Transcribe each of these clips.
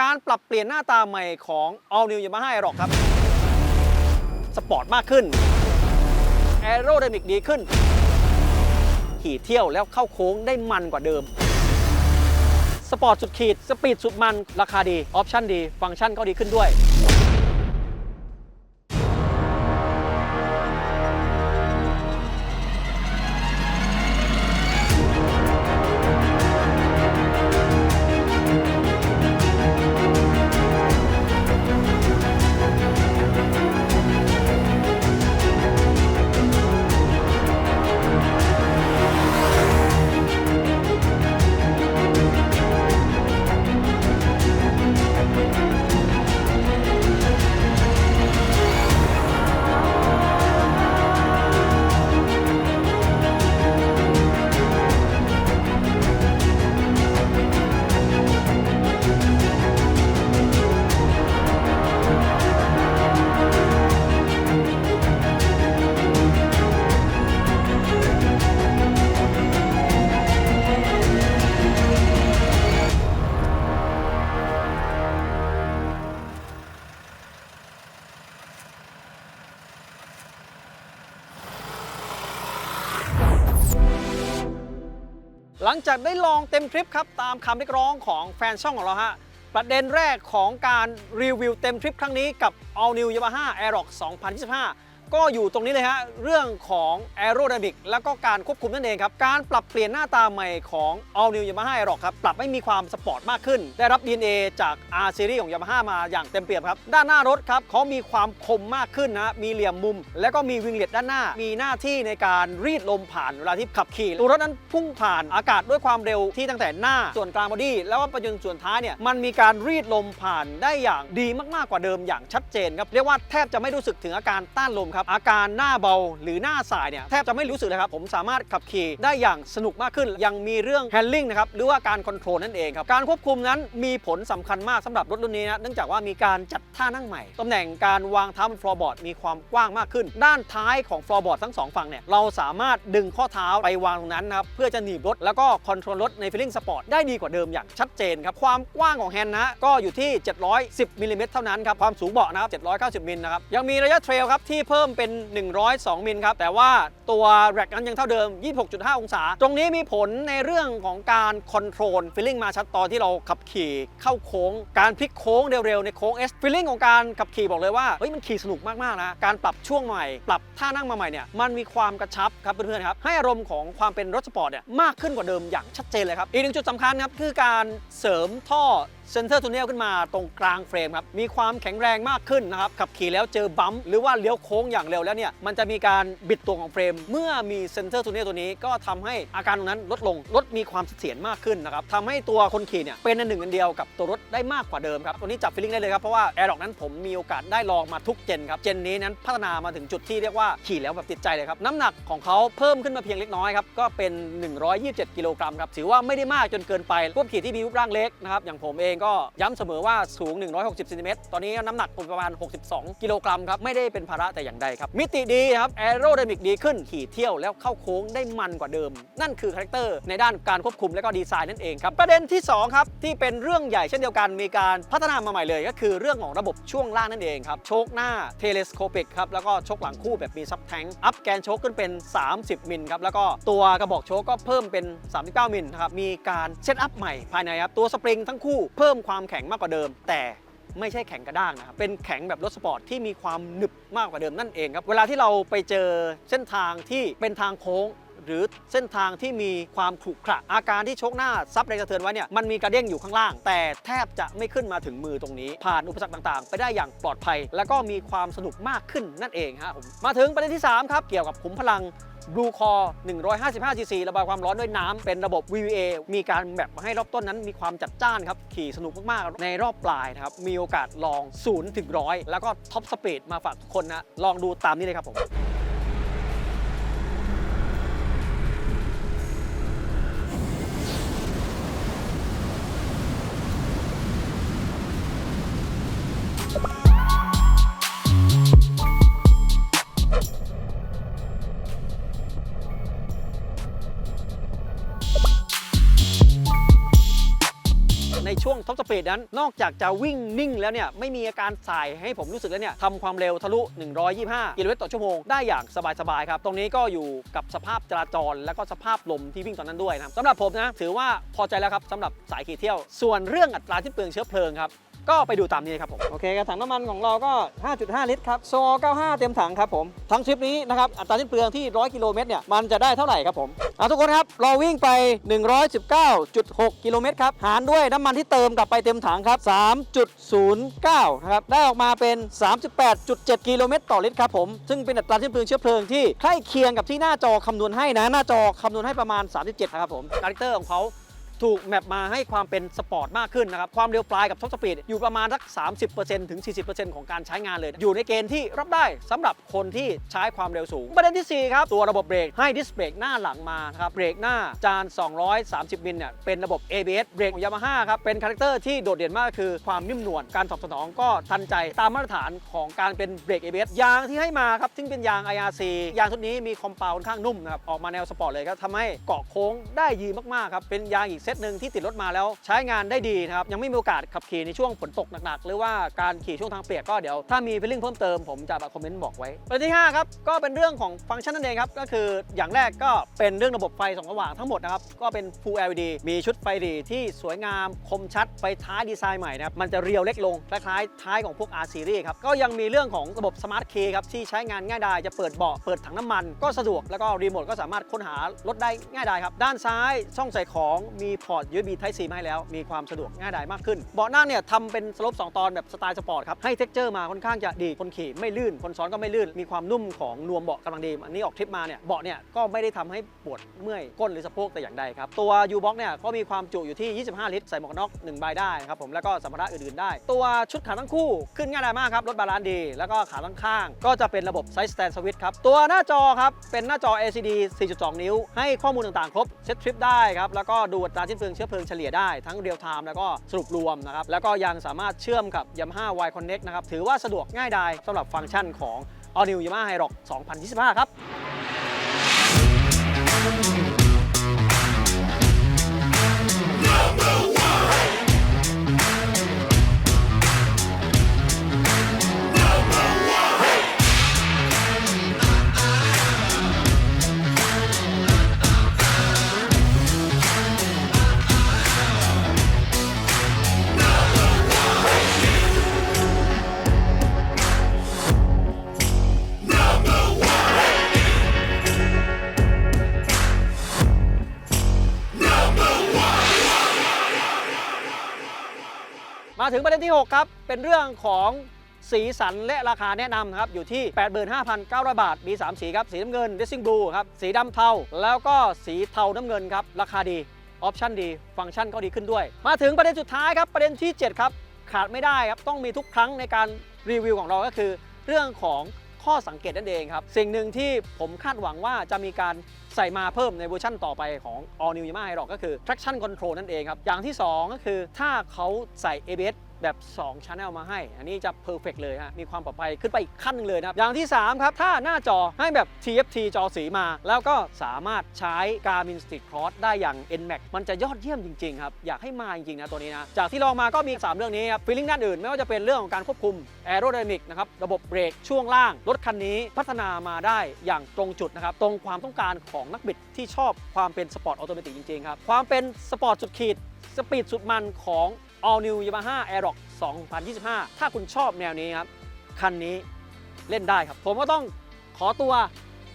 การปรับเปลี่ยนหน้าตาใหม่ของ All New Yamaha Aerox ครับ สปอร์ตมากขึ้นแอโร d y นามิกดีขึ้น ขี่เที่ยวแล้วเข้าโค้งได้มันกว่าเดิม สปอร์ตสุดขีด สปีดสุดมัน ราคาดี ออปชั่นดี ฟังก์ชันก็ดีขึ้นด้วย จากได้ลองเต็มทริปครับตามคำเรียกร้องของแฟนช่องของเราฮะประเด็นแรกของการรีวิวเต็มทริปครั้งนี้กับ All New Yamaha Aerox 2025 ก็อยู่ตรงนี้เลยฮะเรื่องของ Aerodynamic แล้วก็การควบคุมนั่นเองครับ การปรับเปลี่ยนหน้าตาใหม่ของ All New Yamaha Aerox ครับ ปรับให้มีความสปอร์ตมากขึ้น ได้รับ DNA จาก R Series ของ Yamaha มาอย่างเต็มเปี่ยมครับ ด้านหน้ารถครับเขามีความคมมากขึ้นนะมีเหลี่ยมมุม แล้วก็มีวิงเล็ตด้านหน้า มีหน้าที่ในการรีดลมผ่านเวลาที่ขับขี่ตัวรถนั้นพุ่งผ่านอากาศด้วยความเร็วที่ตั้งแต่หน้าส่วนกลางบอดี้แล้วก็ไปจนส่วนท้ายเนี่ยมันมีการรีดลมผ่านได้อย่างดีมากๆกว่าเดิมอย่างชัดเจนครับเรียกว่าแทบจะไม่รู้สึกถึงอาการต้านลมครับอาการหน้าเบาหรือหน้าสายเนี่ยแทบจะไม่รู้สึกเลยครับผมสามารถขับขี่ได้อย่างสนุกมากขึ้น ยังมีเรื่อง handling นะครับหรือว่าการคอนโทรลนั่นเองครับการควบคุมนั้นมีผลสำคัญมากสำหรับรถรุ่นนี้นะเนื่องจากว่ามีการจัดท่านั่งใหม่ตำแหน่งการวางเท้าบนฟลอร์บอร์ดมีความกว้างมากขึ้น ด้านท้ายของฟลอร์บอร์ดทั้งสองฝั่งเนี่ยเราสามารถดึงข้อเท้าไปวางตรงนั้นนะครับเพื่อจะหนีบรถแล้วก็คอนโทรลรถใน feeling sport ได้ดีกว่าเดิมอย่างชัดเจนครับความกว้างของแฮนด์นะก็อยู่ที่ 710มิลลิเมตรเท่านั้นครับความสูงเบาะนะครับ790มิลนะครับยังมีระยะเทรลครับที่เพิ่มเป็น 102 มิลครับ แต่ว่าตัวแร็กนั้นยังเท่าเดิม 26.5 องศา ตรงนี้มีผลในเรื่องของการคอนโทรลฟีลลิ่งมาชัดตอนที่เราขับขี่เข้าโค้ง การพลิกโค้งเร็วๆ ในโค้ง S ฟีลลิ่งของการขับขี่บอกเลยว่า เฮ้ยมันขี่สนุกมากๆนะ การปรับช่วงใหม่ ปรับท่านั่งมาใหม่เนี่ยมันมีความกระชับครับเพื่อนๆครับให้อารมณ์ของความเป็นรถสปอร์ตเนี่ยมากขึ้นกว่าเดิมอย่างชัดเจนเลยครับอีกหนึ่งจุดสำคัญครับคือการเสริมท่อเซนเตอร์ทูเนลขึ้นมาตรงกลางเฟรมครับมีความแข็งแรงมากขึ้นนะครับขับขี่แล้วเจอบัมหรือว่าเลี้ยวโค้งอย่างเร็วแล้วเนี่ยมันจะมีการบิดตัวของเฟรม เมื่อมีเซนเตอร์ทูเนลตัวนี้ก็ทำให้อาการตรงนั้นลดลงรถมีความเสถียรมากขึ้นนะครับทำให้ตัวคนขี่เนี่ยเป็นอันหนึ่งอันเดียวกับตัวรถได้มากกว่าเดิมครับตัวนี้จับฟีลลิ่งได้เลยครับเพราะว่าแอร์ดอกนั้นผมมีโอกาสได้ลองมาทุกเจนครับเจนนี้นั้นพัฒนามาถึงจุดที่เรียกว่าขี่แล้วแบบติดใจเลยครับน้ำหนักของเขาเพิ่มขึ้นมาเพียงเล็กน้อยครับก็เป็น 127 กิโลกรัมครับถือว่าไม่ได้มากจนเกินไปพวกขี่ที่มีรูปร่างเล็กนะครับอย่างผมเองก็ย้ำเสมอว่าสูง 160ซนติเมตรตอนนี้น้ำหนักประมาณ 62 กิโลกรัมครับไม่ได้เป็นภาระแต่อย่างใดครับ มิติดีครับแอโร d y นามิกดีขึ้นขี่เที่ยวแล้วเข้าโค้งได้มันกว่าเดิม นั่นคือคาแรคเตอร์ในด้านการควบคุมและก็ดีไซน์นั่นเองครับ ประเด็นที่สองครับ ที่เป็นเรื่องใหญ่เช่นเดียวกันมีการพัฒนามาใหม่เลย ก็คือเรื่องของระบบช่วงล่างนั่นเองครับโชคหน้าเทเลสโคปิกครับแล้วก็ชคหลังคู่แบบมีซับแทงอัพแกนโชคขึ้นเป็น 30 มิลครับแล้วก็ตัวกระบอกโชคก็เพิ่มเป็น 39 มิลนะครับมีการเซตอัพใหม่ภายในครับตัวสปริงทั้งคู่เพิ่มความแข็งมากกว่าเดิม แต่ ไม่ใช่แข็งกระด้างนะครับ เป็นแข็งแบบรถสปอร์ตที่มีความหนึบมากกว่าเดิมนั่นเองครับ เวลาที่เราไปเจอเส้นทางที่เป็นทางโค้ง หรือเส้นทางที่มีความขรุขระอาการที่ชกหน้าซับแรงกระเทือนไว้เนี่ยมันมีกระเด้งอยู่ข้างล่าง แต่แทบจะไม่ขึ้นมาถึงมือตรงนี้ ผ่านอุปสรรคต่างๆ ไปได้อย่างปลอดภัย แล้วก็มีความสนุกมากขึ้นนั่นเองฮะผมมาถึงประเด็นที่3ครับเกี่ยวกับขุมพลัง Blue Core 155 cc ระบายความร้อนด้วยน้ำเป็นระบบ VVA มีการแบบให้รอบต้นนั้นมีความจัดจ้านครับ ขี่สนุกมากๆ ในรอบปลายนะครับ มีโอกาสลอง0ถึง100 แล้วก็ท็อปสปีดมาฝากทุกคนนะ ลองดูตามนี้เลยครับผม ในช่วงท็อปสปีดนั้น นอกจากจะวิ่งนิ่งแล้วเนี่ยไม่มีอาการสายให้ผมรู้สึกแล้วเนี่ยทำความเร็วทะลุ 125 กิโลเมตรต่อชั่วโมงได้อย่างสบายๆครับ ตรงนี้ก็อยู่กับสภาพจราจร และก็สภาพลมที่วิ่งตอนนั้นด้วยนะครับสำหรับผมนะถือว่าพอใจแล้วครับสำหรับสายขี่เที่ยว ส่วนเรื่องอัตราที่เปลืองเชื้อเพลิงครับ ก็ไปดูตามนี้ครับผมโอเคกระถังน้ำมันของเราก็ 5.5 ลิตรครับโซ95 เต็มถังครับผมทั้งทริปนี้นะครับอัตราสิ้นเปลืองที่ 100 กิโลเมตรเนี่ยมันจะได้เท่าไหร่ครับผมเอาทุกคนครับเราวิ่งไป 119.6 กิโลเมตรครับหารด้วยน้ำมันที่เติมกลับไปเต็มถังครับ 3.09 นะครับได้ออกมาเป็น 38.7 กิโลเมตรต่อลิตรครับผมซึ่งเป็นอัตราสิ้นเปลืองเชื้อเพลิงที่ใกล้เคียงกับที่หน้าจอคำนวณให้นะหน้าจอคำนวณให้ประมาณ 37นะครับผมคาแรคเตอร์ของเขา ถูกแมปมาให้ความเป็นสปอร์ตมากขึ้นนะครับ ความเร็วปลายกับท็อปสปีดอยู่ประมาณสัก 30%ถึง 40%ของการใช้งานเลย อยู่ในเกณฑ์ที่รับได้สำหรับคนที่ใช้ความเร็วสูง ประเด็นที่ 4 ครับ ตัวระบบเบรกให้ดิสเบรกหน้าหลังมานะครับเบรกหน้าจาน 230 มิลเนี่ยเป็นระบบ ABS เบรกของ Yamaha ครับเป็นคาแรคเตอร์ที่โดดเด่นมากคือความนิ่มนวลการตอบสนองก็ทันใจตามมาตรฐานของการเป็นเบรก ABS ยางที่ให้มาครับซึ่งเป็นยาง IRC ยางชุดนี้มีคอมเปาค่อนข้างนุ่มนะครับออกมาแนวสปอร์ตเลยครับทำให้เกาะโค้งได้ดีมากๆครับเป็นยางอีกซตหนึ่งที่ติดรถมาแล้วใช้งานได้ดีนะครับยังไม่มีโอกาสขับขี่ในช่วงฝนตกหนักๆ หรือว่าการขี่ช่วงทางเปียกก็เดี๋ยวถ้ามีฟีลลิ่งเพิ่มเติมผมจะมาคอมเมนต์บอกไว้ประเด็นที่ห้าครับก็เป็นเรื่องของฟังก์ชันนั่นเองครับก็คืออย่างแรกก็เป็นเรื่องระบบไฟสองสว่างทั้งหมดนะครับก็เป็น Full LED มีชุดไฟหรีที่สวยงามคมชัดไฟท้ายดีไซน์ใหม่นะครับมันจะเรียวเล็กลงคล้ายๆท้ายของพวก R Series ครับก็ยังมีเรื่องของระบบ Smart Key ครับที่ใช้งานง่ายดายจะเปิดเบาะเปิดถังน้ำมัน ก็สะดวกแล้วก็รีโมทก็สามารถค้นหารถได้ง่ายดายครับด้านซ้ายช่องใส่ของมีพอร์ต USB Type C มาให้แล้ว มีความสะดวกง่ายดายมากขึ้น เบาะนั่งเนี่ยทำเป็นสลป2ตอนแบบสไตล์สปอร์ตครับ ให้เท็กเจอร์มาค่อนข้างจะดี คนขี่ไม่ลื่น คนซ้อนก็ไม่ลื่น มีความนุ่มของนวมเบาะกำลังดี อันนี้ออกทริปมาเนี่ยเบาะเนี่ยก็ไม่ได้ทำให้ปวดเมื่อยก้นหรือสะโพกแต่อย่างใดครับ ตัว U Box เนี่ยก็มีความจุอยู่ที่ 25 ลิตร ใส่หมวกกันน็อก1ใบได้ครับผมแล้วก็สัมภาระอื่นๆได้ ตัวชุดขาทั้งคู่ขึ้นง่ายดายมากครับรถบาลานซ์ดี แล้วก็ขาทั้งข้าง ก็จะเป็นระบบไซส์ stand switch ครับตัวหน้าจอครับเป็นหน้าจอ LCD 4.2 นิ้ว ให้ข้อมูลต่างๆ ครบเซ็ตทริปได้ครับแล้วก็ดูอัตราสิ้นเปลืองเชื้อเพลิงเฉลี่ยได้ทั้งเรียลไทม์แล้วก็สรุปรวมนะครับแล้วก็ยังสามารถเชื่อมกับ Yamaha Y Connect นะครับถือว่าสะดวกง่ายดายสำหรับฟังก์ชันของ All New Yamaha Hilux 2025 ครับ ถึงประเด็นที่ 6 ครับ เป็นเรื่องของสีสันและราคาแนะนำนะครับ อยู่ที่ 85,900 บาท มี 3 สีครับ สีน้ำเงิน Racing Blue ครับ สีดำเทา แล้วก็สีเทาน้ำเงินครับ ราคาดี ออปชั่นดี ฟังก์ชันก็ดีขึ้นด้วย มาถึงประเด็นสุดท้ายครับ ประเด็นที่ 7 ครับ ขาดไม่ได้ครับ ต้องมีทุกครั้งในการรีวิวของเราก็คือ เรื่องของ ข้อสังเกตนั่นเองครับ สิ่งหนึ่งที่ผมคาดหวังว่าจะมีการใส่มาเพิ่มในเวอร์ชั่นต่อไปของ All New Yamaha Hi-Rox ก็คือ traction control นั่นเองครับ อย่างที่ 2 ก็คือถ้าเขาใส่ ABS แบบ2 Channel มาให้ อันนี้จะ perfect เลยฮะ มีความปลอดภัยขึ้นไปอีกขั้นหนึงเลยนะครับอย่างที่ 3 ครับ ถ้าหน้าจอให้แบบ TFT จอสีมา แล้วก็สามารถใช้ Garmin Street Cross ได้อย่าง NMAX มันจะยอดเยี่ยมจริง ๆ ครับ อยากให้มาจริง ๆ นะตัวนี้นะ จากที่ลองมาก็มี 3 เรื่องนี้ครับ feeling ด้านอื่น ไม่ว่าจะเป็นเรื่องของการควบคุม aerodynamic นะครับระบบเบรกช่วงล่างรถคันนี้พัฒนามาได้อย่างตรงจุดนะครับตรงความต้องการของนักบิดที่ชอบความเป็นสปอร์ตออโตเมติกจริงๆครับความเป็นสปอร์ตสุดขีดสปีดสุดมันของ All New Yamaha Aerox 2025 ถ้าคุณชอบแนวนี้ครับ คันนี้เล่นได้ครับ ผมก็ต้องขอตัว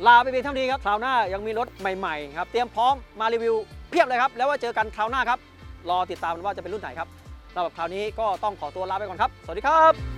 ลาไปเพียงเท่านี้ครับ คราวหน้ายังมีรถใหม่ๆครับ เตรียมพร้อมมารีวิวเพียบเลยครับ แล้วว่าเจอกันคราวหน้าครับ รอติดตามว่าจะเป็นรุ่นไหนครับสำหรับคราวนี้ก็ต้องขอตัวลาไปก่อนครับ สวัสดีครับ